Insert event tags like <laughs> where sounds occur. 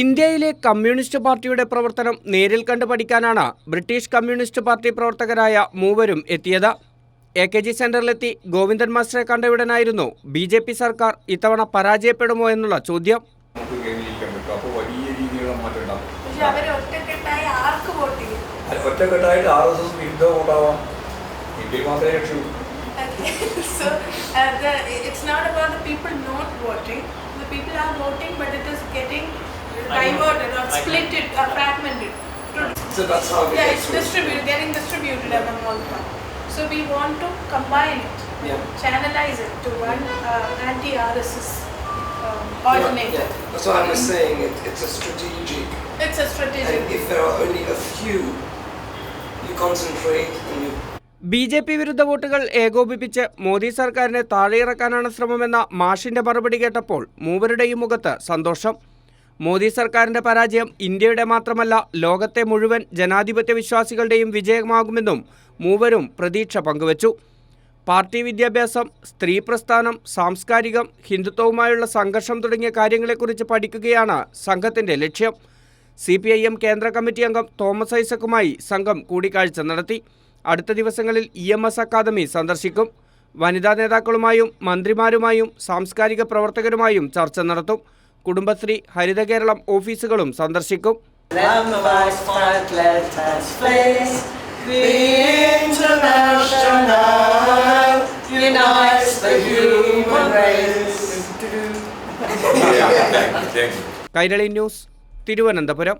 ഇന്ത്യയിലെ കമ്മ്യൂണിസ്റ്റ് പാർട്ടിയുടെ പ്രവർത്തനം നേരിൽ കണ്ടു പഠിക്കാനാണ് ബ്രിട്ടീഷ് കമ്മ്യൂണിസ്റ്റ് പാർട്ടി പ്രവർത്തകരായ മൂവരും എത്തിയത്. എ കെ ജി സെന്ററിലെത്തി ഗോവിന്ദൻ മാസ്റ്ററെ കണ്ടയുടനായിരുന്നു ബി ജെ പി സർക്കാർ ഇത്തവണ പരാജയപ്പെടുമോ എന്നുള്ള ചോദ്യം. ഒറ്റക്കെട്ടായിട്ട് ആർ എസ് എസ് വിരുദ്ധവും ഉണ്ടാവാം. ഇന്ത്യയിൽ മാത്രമേ രക്ഷയൂ <laughs> so uh, the, it's not about the people not voting. The people are voting, but it is getting diverted or split it or fragmented. So that's how it yeah, it's distributed, getting distributed among all the time. So we want to combine it, Yeah. channelize it to one uh, anti-RSS um, Yeah, alternative. yeah. That's what I was saying it, it's a strategic. It's a strategic. And if there are only a few, you concentrate and you B J P വിരുദ്ധ വോട്ടുകൾ ഏകോപിപ്പിച്ച് മോദി സർക്കാരിനെ താഴെയിറക്കാനാണ് ശ്രമമെന്ന മാഷിന്റെ മറുപടി കേട്ടപ്പോൾ മൂവരുടെയും മുഖത്ത് സന്തോഷം മോദി സർക്കാരിന്റെ പരാജയം ഇന്ത്യയുടെ മാത്രമല്ല ലോകത്തെ മുഴുവൻ ജനാധിപത്യ വിശ്വാസികളുടെയും വിജയമാകുമെന്നും മൂവരും പ്രതീക്ഷ പങ്കുവച്ചു. പാർട്ടി വിദ്യാഭ്യാസം സ്ത്രീ പ്രസ്ഥാനം സാംസ്കാരികം ഹിന്ദുത്വവുമായുള്ള സംഘർഷം തുടങ്ങിയ കാര്യങ്ങളെക്കുറിച്ച് പഠിക്കുകയാണ് സംഘത്തിന്റെ ലക്ഷ്യം. സി പി ഐ എം കേന്ദ്ര കമ്മിറ്റി അംഗം തോമസ് ഐസക്കുമായി സംഘം കൂടിക്കാഴ്ച നടത്തി. അടുത്ത ദിവസങ്ങളിൽ ഇ എം എസ് അക്കാദമി സന്ദർശിക്കും. വനിതാ നേതാക്കളുമായും മന്ത്രിമാരുമായും സാംസ്കാരിക പ്രവർത്തകരുമായും ചർച്ച നടത്തും. കുടുംബശ്രീ ഹരിതകേരളം ഓഫീസുകളും സന്ദർശിക്കും. കൈരളി ന്യൂസ് തിരുവനന്തപുരം.